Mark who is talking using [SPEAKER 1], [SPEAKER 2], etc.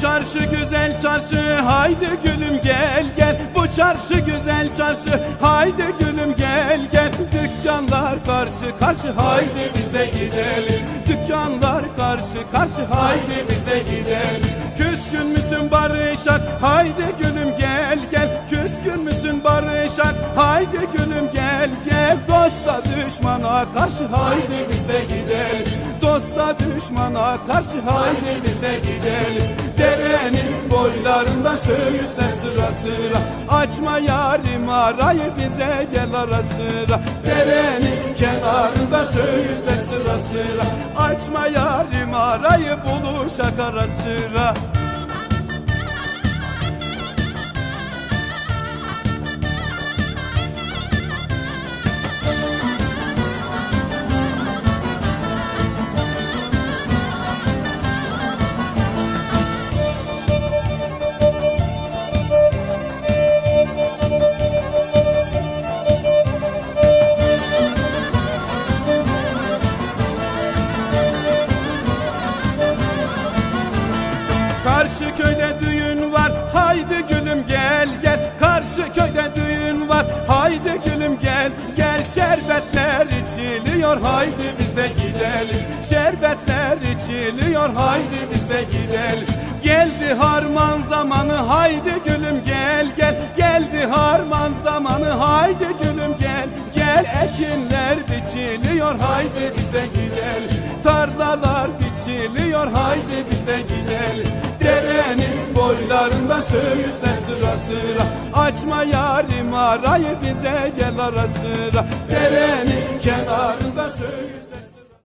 [SPEAKER 1] Çarşı güzel çarşı haydi gülüm gel gel. Bu çarşı güzel çarşı haydi gülüm gel gel. Dükkanlar karşı karşı haydi biz de gidelim. Dükkanlar karşı karşı haydi biz de gidelim. Küskün müsün barışak? Haydi gülüm gel gel. Küskün müsün barışak? Haydi gülüm gel gel. Dosta düşmana karşı haydi biz de gidelim. Dosta düşmana karşı haydi biz de gidelim Boylarında söğütler sıra sıra. Açma yarim arayı bize gel ara sıra. Derenin kenarında söğütler sıra sıra. Açma yarim arayı buluşak ara sıra şerbetler içiliyor haydi biz de gidelim. Şerbetler içiliyor haydi biz de gidelim. Geldi harman zamanı haydi gülüm gel gel. Geldi harman zamanı haydi gülüm gel Gel. Ekinler biçiliyor haydi biz de gidelim. Tarlalar biçiliyor haydi biz de gidelim boylarında söğütler sıra sıra. Açma yarim arayı bize gel ara sıra. Derenin kenarında söğütler